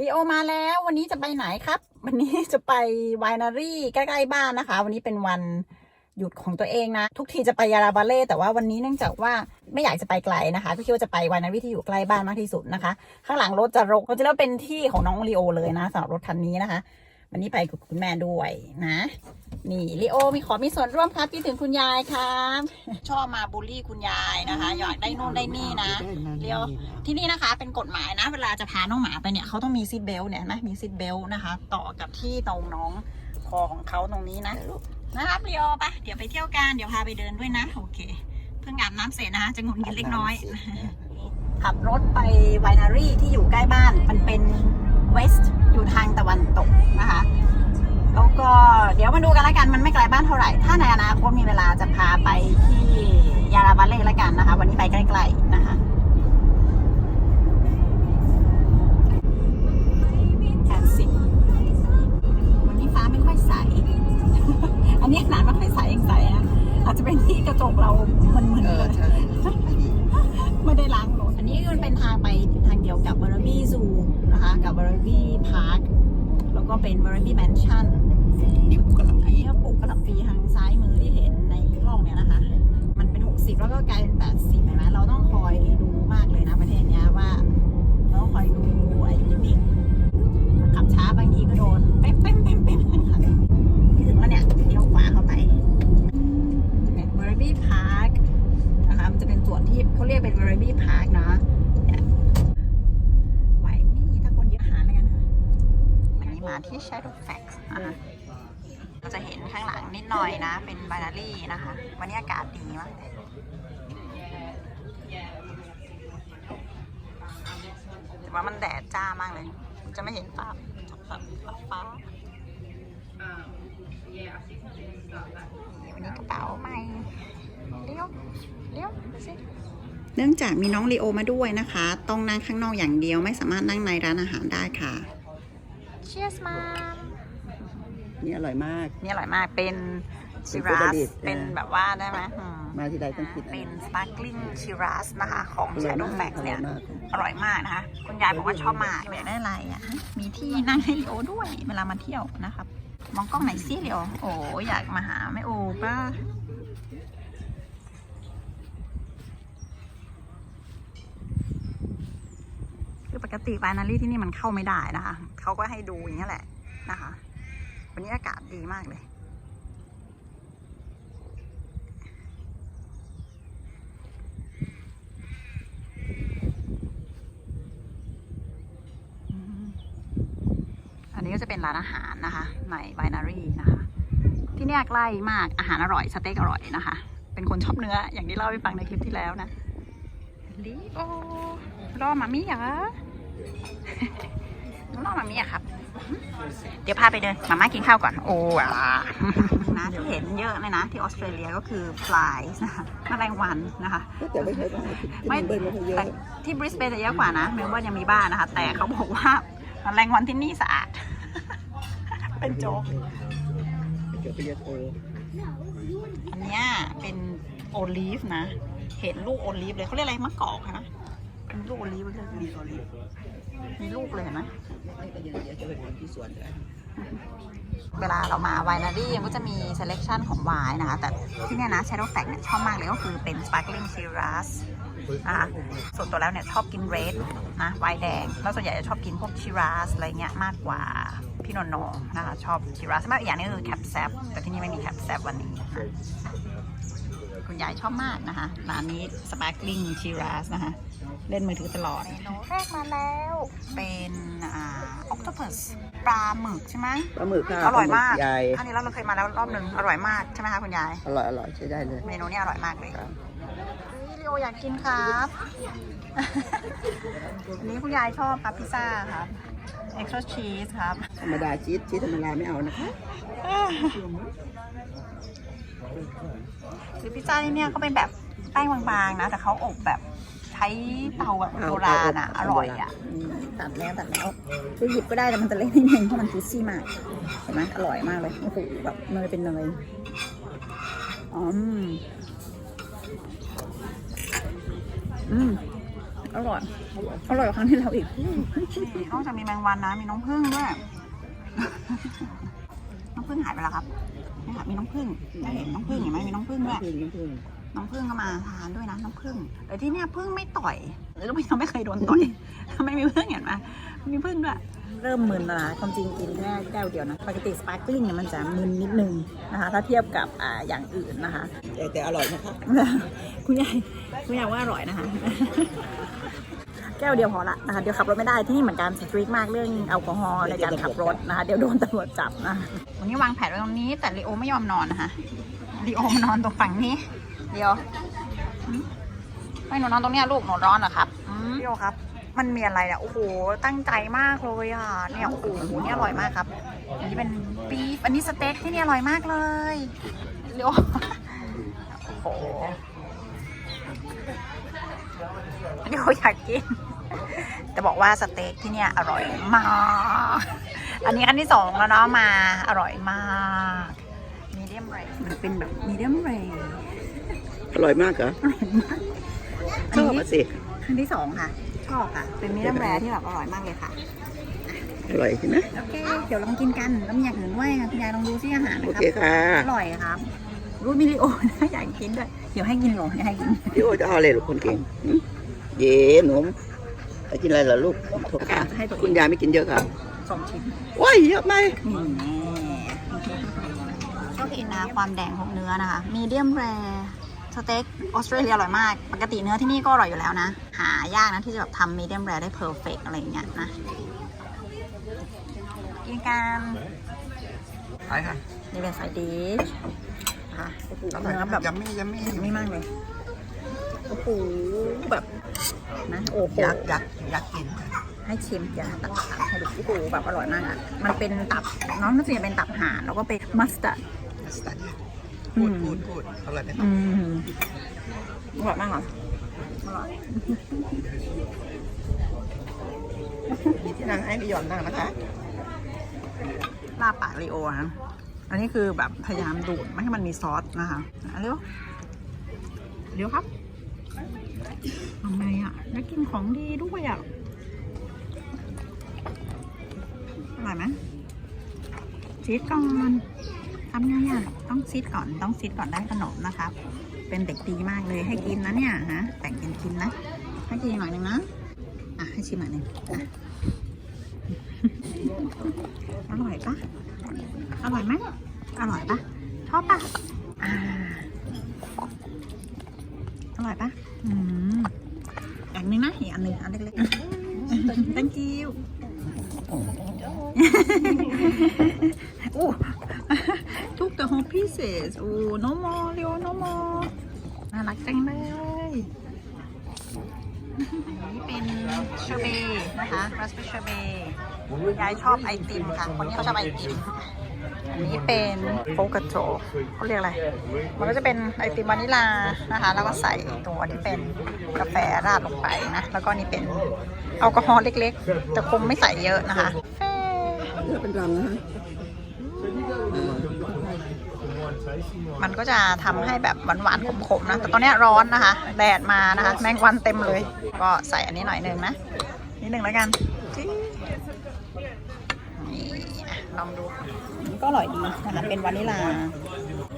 ลีโอมาแล้ววันนี้จะไปไหนครับ วันนี้จะไปไวนารี่ใกล้ๆบ้านนะคะ วันนี้เป็นวันหยุดของตัวเองนะ ทุกทีจะไปยาราบาเล่แต่ว่าวันนี้เนื่องจากว่าไม่อยากจะไปไกลนะคะ ก็คิดว่าจะไปไวนารี่ที่อยู่ใกล้บ้านมากที่สุดนะคะ ข้างหลังรถจะรกก็จะเรียกว่าเป็นที่ของน้องลีโอเลยนะสำหรับรถคันนี้นะคะ วันนี้ไปกับคุณแม่ด้วยนะ นี่ลีโอมีขอมีส่วนร่วมครับคิดถึงคุณยายครับชอบมาบูลลี่คุณยายนะคะ อยากได้นู่นได้นี่นะเดี๋ยวที่นี่นะคะ เป็นกฎหมายนะ เวลาจะพาน้องหมาไปเนี่ยเขาต้องมีซีทเบลต์เนี่ยเห็นไหมมีซีทเบลต์นะคะ ต่อกับที่ตรงน้องคอของเขาตรงนี้นะนะครับเรียวไปเดี๋ยวไปเที่ยวกันเดี๋ยวพาไปเดินด้วยนะโอเคเพิ่งอาบน้ำเสร็จนะคะจะงุนงิดเล็กน้อยขับรถไปไวนารี่ที่อยู่ใกล้บ้านมันเป็น เวสต์อยู่ทางตะวันตกนะคะ แล้วก็เดี๋ยวมาดูกันละกันมันไม่ไกลบ้านเท่าไหร่ ถ้าในอนาคตมีเวลาจะพาไปที่ยาราบาเล่ละกันนะคะ วันนี้ไปใกล้ๆ ที่ Shadow Facts นะคะเราจะเห็นข้างหลังนิดหน่อยนะ เป็นบานารี่นะคะ วันนี้อากาศดีมากเลยแต่ว่ามันแดดจ้ามากเลย จะไม่เห็นฟ้าฟ้าฟ้าวันนี้กระเป๋าใหม่เลี้ยวเลี้ยวดูสิเนื่องจากมีน้องลีโอมาด้วยนะคะ ต้องนั่งข้างนอกอย่างเดียวไม่สามารถนั่งในร้านอาหารได้ค่ะ Cheers mom นี่อร่อยมาก นี่อร่อยมาก เป็นเป็นชิฟู้ดรับสดิตเป็นเออแบบว่าได้ไหมอืมมาที่ใดต้องกินเป็น sparkling shiraz นะคะ ของอร่อย Shadow มาก Max อร่เนี่อยยมากอร่อยมากนะคะ คุณยายบอกว่าชอบมากเลยได้อะไรอะ มีที่นั่งให้ลีโอด้วย เวลามาเที่ยวนะครับ มองกล้องไหนอยสิลีโอโอ้อยากมาหาแม่โอป้า ปกติบานารี่ที่นี่มันเข้าไม่ได้นะคะเขาก็ให้ดูอย่างนี้ยแหละนะคะ วันนี้อากาศดีมากเลย อันนี้ก็จะเป็นร้านอาหารนะคะในไบนารีนะคะ ที่นี่ใกล้มากอาหารอร่อยสเต็กอร่อยนะคะ เป็นคนชอบเนื้ออย่างที่เล่าให้ฟังในคลิปที่แล้วนะลิโอรอมามี่เหรอ รอมามี่อะครับ เดี๋ยวพาไปเดินมาม่ากินข้าวก่อน โอ้อะนะที่เห็นเยอะเลยนะ ที่ออสเตรเลียก็คือ flies นะคะแมลงวันนะคะ แต่ไม่เคยได้ที่ไม่เบิร์นไม่เคยเยอะแต่ที่บริสเบนจะเยอะกว่านะเมลเบิร์นยังมีบ้านนะคะ แต่เขาบอกว่าแมลงวันที่นี่สะอาด เป็นโจ๊กเกี่ยวไปเยอะเอออันเนี้ยเป็นโอลีฟนะ เห็นลูกโอลีฟเลยเขาเรียกอะไรมะกอกนะเป็นลูกโอลีฟเลยมีโอลิฟ มีลูกเลยเห็นไหมเวลาเรามาไวนารี่ก็จะมี selection ของไวน์นะคะ แต่ที่เนี่ยนะ Shadow Fact เนี่ยชอบมากเลยก็คือเป็น sparkling shiraz นะคะส่วนตัวแล้วเนี่ยชอบกิน red นะไวน์แดง แล้วส่วนใหญ่จะชอบกินพวก shiraz อะไรเงี้ยมากกว่าพี่นนท์นะคะชอบ shiraz มากอีกอย่างนึงคือ cap sap แต่ที่นี่ไม่มี cap sap วันนี้นะคุณยายชอบมากนะคะร้านนี้ sparkling shiraz นะคะ เล่นมือถือตลอดโนแรกมาแล้ว เป็นอ่า octopus ปลาหมึกใช่ไหมปลาหมึกค่ะอร่อยมากใหญ่อันนี้เราเคยมาแล้วรอบหนึ่งอร่อยมากใช่ไหมคะคุณยาย อร่อยอร่อยใช้ได้เลย เมนูนี้อร่อยมากเลยครับพี่ลิโออยากกินครับ อันนี้คุณยายชอบครับพิซซ่าครับ extra cheese ครับ ธรรมดาชีสชีสธรรมดาไม่เอานะคะ คือพิซซ่าที่เนี่ยเขาเป็นแบบแป้งบางๆนะ แต่เขาอบแบบ ใช้เตาแบบโบราณอะ อร่อยอะอืมตัดแล้วตัดแล้วคือหยิบก็ได้แต่มันจะเล็กนิดนึงเพราะมันจุซี่มาก เห็นไหมอร่อยมากเลยโอ้โหแบบเนยเป็นเนยอืมอืมอร่อย อร่อยกว่าครั้งที่เราอีกนี่นอกจากมีแมงวันนะ มีน้องผึ้งด้วย น้องผึ้งหายไปแล้วครับนี่ค่ะมีน้องผึ้งได้เห็นน้องผึ้งเห็นไหมมีน้องผึ้งด้วยพึ่งพึ่ง น้องพึ่งก็มาทานด้วยนะน้องพึ่งแต่ที่เนี่ยพึ่งไม่ต่อยหรือเราไม่ยังไม่เคยโดนต่อยทำไมมีพึ่งเห็นไหมมีพึ่งด้วยเริ่มมึนแล้วนะความจริงกินแค่แก้วเดียวนะปกติสปาร์กลิ่งเนี่ยมันจะมึนนิดนึงนะคะถ้าเทียบกับอ่าอย่างอื่นนะคะแต่แต่อร่อยนะคะคุณยายคุณยายว่าอร่อยนะคะแก้วเดียวพอละนะคะเดี๋ยวขับรถไม่ได้ที่นี่เหมือนกันสตรีทมากเรื่องแอลกอฮอล์ในการขับรถนะคะเดี๋ยวโดนตำรวจจับนะวันนี้วางแผนไว้ตรงนี้แต่ลีโอไม่ยอมนอนนะคะลีโอมานอนตรงฝั่งนี้ เดี๋ยวหืมไม่หนูนอนตรงเนี้ยลูกหนูร้อนเหรอครับลีโอครับ มันมีอะไรเนี่ยโอ้โห ตั้งใจมากเลยอะ เนี่ยโอ้โหนี่อร่อยมากครับ อันนี้เป็นบีฟอันนี้สเต็กที่นี่อร่อยมากเลยลีโอโอ้โหเดี๋ยวอยากกินแต่บอกว่าสเต็กที่เนี่ยอร่อยมาก อันนี้อันที่สองแล้วเนาะมาอร่อยมากมีเดียมเรมันเป็นแบบมีเดียมเร อร่อยมากเหรอชอบอะสิครั้งที่สองค่ะชอบค่ะ เป็นมีเดียมแรที่แบบอร่อยมากเลยค่ะ อร่อยใช่ไหมโอเค เดี๋ยวลองกินกัน แล้วมีอย่างอื่นด้วยค่ะคุณยายลองดูซิอาหารโอนะคเครับค่ะอร่อยครับ รู้มิลิโอนะอยากกินด้วย เดี๋ยวให้กินหรอให้กิน พี่โอจะเอาอะไรลูกคนเก่งหึเย่หนุ่มจะกินอะไรเหรอลูกโทษค่ะให้ตัวเอง คุณยายไม่กินเยอะค่ะสองชิ้นว้ายเยอะไหมนี่แน่ก็คือนะความแดงของเนื้อนะคะ มีเดียมแร สเต็กออสเตรเลียอร่อยมาก ปกติเนื้อที่นี่ก็อร่อยอยู่แล้วนะ หายากนะที่จะแบบทำมีเดียมแรได้เพอร์เฟกอะไรอย่างเงี้ยนะกินกันไปค่ะนี่เป็นไซดิชค่ะโอ้โหเนื้อแบบยัมมี่ยัมมี่ไม่มากเลยโอ้โหแบบนะโอ้โหอยากอยากอยากกินให้ชิมเดี๋ยวตัดตัดให้ดูโอ้โหแบบอร่อยมากอะ มันเป็นตับน้องน่าจะเป็นตับห่านแล้วก็เป็นมัสตาร์ดพูด พูดพูดอร่อยไหมครับอืมอร่อยมากเหรออร่อยมีที่นั่งให้พี่หยอนนั่งนะคะลาบปากลีโอนะอันนี้คือแบบพยายามดูดไม่ให้มันมีซอสนะคะอะเร็วเร็วครับทำไงอะแล้วกินของดีด้วยอะอร่อยไหมชีสก่อน ทำไงอะต้องซีดก่อนต้องซีดก่อนได้ขนมนะครับ เป็นเด็กดีมากเลยให้กินนะเนี่ยฮะแต่งกันกินนะให้กินหน่อยนึงนะอะให้ชิมหน่อยนึงอะอร่อยปะอร่อยไหมอร่อยปะชอบปะอ่าอร่อยปะอืมอันนึงนะอีกอันนึงอันเล็กๆ thank you โอ้ took the whole pieces โอ้ no more เร็ว no more น่ารักจังเลยอันนี้เป็นเชอร์เบย์นะคะรัสเปอร์เชอร์เบย์ยายชอบไอติมค่ะ คนนี้เขาชอบไอติม อันนี้เป็นโฟกัสโจเขาเรียกอะไร มันก็จะเป็นไอติมวานิลานะคะ แล้วก็ใส่ตัวที่เป็นกาแฟราดลงไปนะ แล้วก็นี่เป็นแอลกอฮอล์เล็กๆ แต่คงไม่ใส่เยอะนะคะเลือกเป็นรังนะฮะ มันก็จะทำให้แบบหวานๆขมๆนะแต่ตอนนี้ร้อนนะคะ แดดมานะคะ แมงวันเต็มเลย ก็ใส่อันนี้หน่อยหนึงนะนิดหนึ่งแล้วกันนี่ลองดูก็อร่อยดีนะคะเป็นวานิลา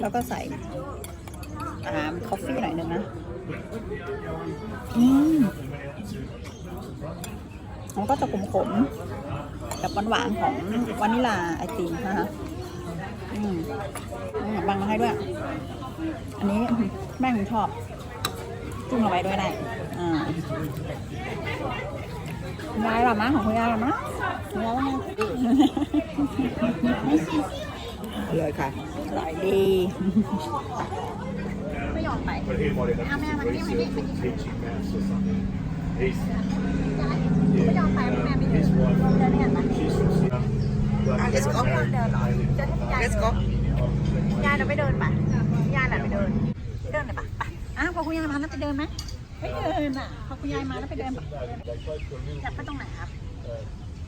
แล้วก็ใส่อ่าคอฟฟี่หน่อยหนึงนะอืมมันก็จะขมๆกับหวานๆของวานิลาไอติมนะคะ อืมเอาขนมปังมาให้ด้วย อันนี้แม่ผมชอบ จุ่มเอาไว้ด้วยได้อ่าคุณยายหรอมะของคุณยายหรอมะคุณยายว่าไงอร่อยค่ะอร่อยดีไม่ยอมไปเอาแม่มาที่มาที่มาที่ไม่ยอมไปแม่ไม่เดินเดินเนี่ย นะ Let's go ไม่ยอมเดินหรอนให้ยาย Let's go ยายเราไปเดินป่ะยายเราไปเดินไปเดินเลยป่ะไปอ้าวพอคุณยายมาแล้วไปเดินไหมไม่เดินอะพอคุณยายมาแล้วไปเดินป่ะอยากไปตรงไหนครับ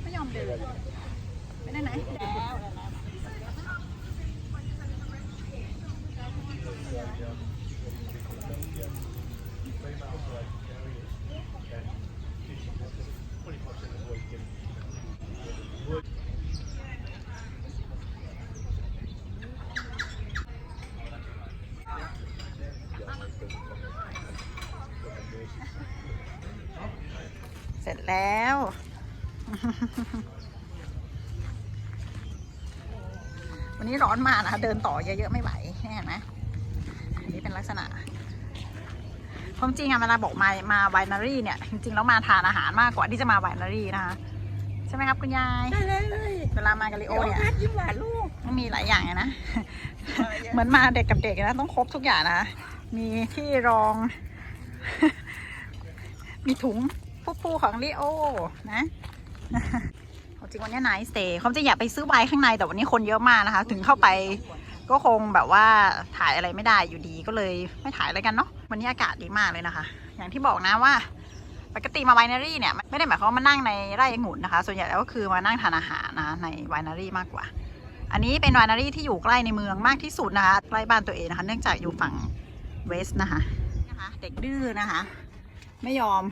ไม่ยอมเดิน ไปได้ไหน แล้วแล้ว วันนี้ร้อนมากนะคะเดินต่อเยอะๆไม่ไหวเนี่ยเห็นไหมอันนี้เป็นลักษณะความจริงอะเวลาบอกมามาไวนารี่เนี่ย จริงๆแล้วมาทานอาหารมากกว่าที่จะมาไวนารี่นะคะใช่ไหมครับคุณยายได้เลยเลยเวลามากับลิโอโอ้เนี่ยยยิ้มหวานลูกมันมีหลายอย่างอะนะ เหมือนมาเด็กกับเด็กนะต้องครบทุกอย่างนะ มีที่รอง มีถุง ผู้ปูของลิโอนะจริงวันนี้นท์สเตย์ความจริงอยากไปซื้อไวน์ข้างในแต่วันนี้คนเยอะมากนะคะ ถึงเข้าไปก็คงแบบว่าถ่ายอะไรไม่ได้อยู่ดีก็เลยไม่ถ่ายอะไรกันเนาะวันนี้อากาศดีมากเลยนะคะ อย่างที่บอกนะว่าปกติมาไวนารี่เนี่ยไม่ได้หมายความว่ามานั่งในไร่องุ่นนะคะ ส่วนใหญ่แล้วก็คือมานั่งทานอาหารนะในไวนารี่มากกว่า อันนี้เป็นไวนารี่ที่อยู่ใกล้ในเมืองมากที่สุดนะคะใกล้บ้านตัวเองนะคะ เนื่องจากอยู่ฝั่งเวสต์นะคะนะคะ เด็กดื้อนะคะ ไม่ยอม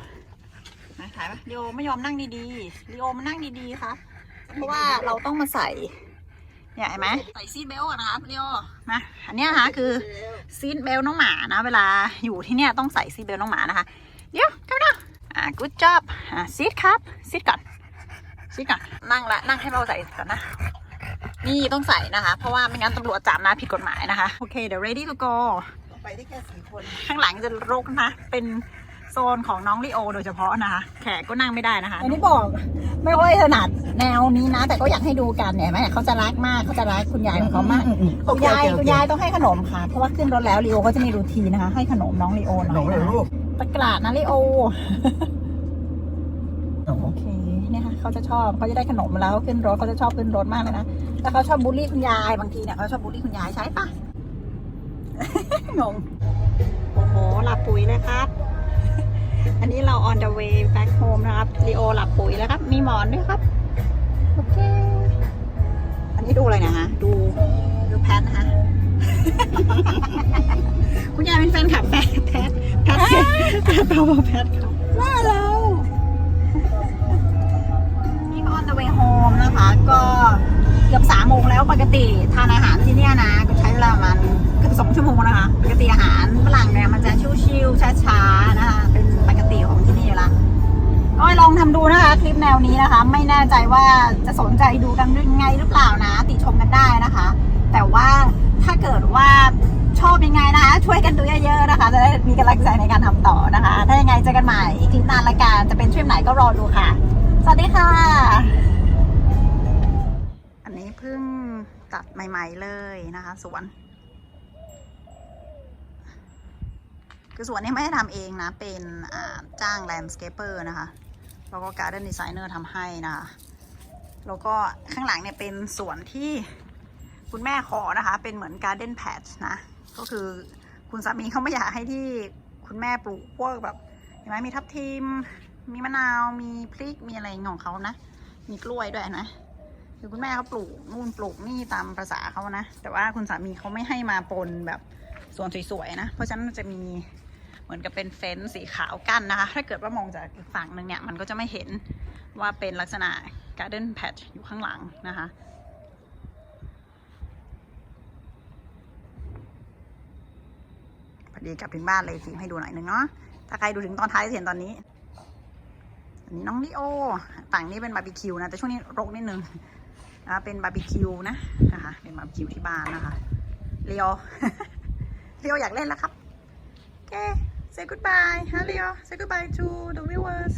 นะถ่ายปะลีโอไม่ยอมนั่งดีๆลีโอมานั่งดีๆครับเพราะว่าเราต้องมาใส่เนี่ยเห็นไหมใส่ซีทเบลต์อะนะคะลีโอนะอันเนี้ยนะคะคือซีทเบลต์น้องหมานะ เวลาอยู่ที่เนี่ยต้องใส่ซีทเบลต์น้องหมานะคะเดี๋ยวกลับมาอ่า good job อ่า sit ครับ sit ก่อน sit ก่อนนั่งละนั่งให้เราใส่ก่อนนะนี่ต้องใส่นะคะ เพราะว่าไม่งั้นตำรวจจับนะผิดกฎหมายนะคะ โอเคเดี๋ยว ready to go ไปได้แค่สี่คน ข้างหลังจะรกนะ เป็น โซนของน้องลิโอโดยเฉพาะนะคะ แขกก็นั่งไม่ได้นะคะอันนี้บอกไม่ค่อยถนัดแนวนี้นะ แต่ก็อยากให้ดูกันเนี่ยแม่เขาจะรักมากเขาจะรักคุณยายของเขามากคุณยายคุณยายต้องให้ขนมค่ะ เพราะว่าขึ้นรถแล้วลีโอก็จะมีรูทีนนะคะ ให้ขนมน้องลีโอหน่หนูอยเลยนะลูกตะกราดนะลีโอหนูโอเคเนี่ยค่ะเขาจะชอบเขาจะได้ขนมแล้วขึ้นรถเขาจะชอบขึ้นรถมากเลยนะแล้วเขาชอบบูลลี่คุณยายบางทีเนี่ยเขาชอบบูลลี่คุณยายใช่ปะงงโอ้โหหลับปุ๋ยเลยครับ อันนี้เรา on the way back home นะครับลีโอหลับปุ๋ยแล้วครับ มีหมอนด้วยครับ โอเค อันนี้ดูอะไรนะฮะ ดู ดูแพทนะคะคุณยายเป็นแฟนคลับแพทแพทแพทแพทเบาแพทครับว่าเรานี่ก็ on the way home นะคะ ก็เกือบสามโมงแล้วปกติทานอาหารที่เนี่ยนะ ก็ใช้เวลาประมันเกือบสองชั่วโมงนะคะ ปกติอาหารฝรั่งเนี่ยมันจะชิวๆช้าๆนะคะ ก็ลองทำดูนะคะ คลิปแนวนี้นะคะ ไม่แน่ใจว่าจะสนใจดูกันยังไงหรือเปล่านะ ติชมกันได้นะคะ แต่ว่าถ้าเกิดว่าชอบยังไงนะคะ ช่วยกันดูเยอะๆนะคะ จะได้มีกำลังใจในการทำต่อนะคะ ถ้ายังไงเจอกันใหม่คลิปหน้าละกันจะเป็นทริปไหนก็รอดูค่ะ สวัสดีค่ะ อันนี้เพิ่งตัดใหม่ ๆเลยนะคะสวนคือสวนนี้ไม่ได้ทำเองนะ เป็นจ้างแลนด์สเคปเปอร์นะคะ แล้วก็การ์เดนดีไซเนอร์ทำให้นะคะแล้วก็ข้างหลังเนี่ยเป็นสวนที่คุณแม่ขอนะคะ เป็นเหมือนการ์เดนแพทนะ ก็คือคุณสามีเขาไม่อยากให้ที่คุณแม่ปลูกพวกแบบเห็นไหมมีทับทิม มีมะนาว มีพริก มีอะไรของเขานะ มีกล้วยด้วยนะคือคุณแม่เขาปลูกนู่นปลูกนี่ตามภาษาเขานะ แต่ว่าคุณสามีเขาไม่ให้มาปนแบบสวนสวยๆนะ เพราะฉะนั้นจะมี มือนกับเป็นเฟ้นสีขาวกั้นนะคะ ถ้าเกิดว่ามองจากอีกฝั่งหนึ่งเนี่ย มันก็จะไม่เห็นว่าเป็นลักษณะ garden patch อยู่ข้างหลังนะคะพอดีกลับถึงบ้านเลยฟิล์มให้ดูหน่อยนึงเนาะ ถ้าใครดูถึงตอนท้ายจะเห็นตอนนี้ อันนี้น้องลิโอ ฝั่งนี้เป็นบาร์บีคิวนะ แต่ช่วงนี้รกนิดนึงนะเป็นบาร์บีคิวนะนะคะ เป็นบาร์บีคิวที่บ้านนะคะเลียวเลียวอยากเล่นแล้วครับ โอเค say goodbye ฮะเลียว say goodbye to the viewers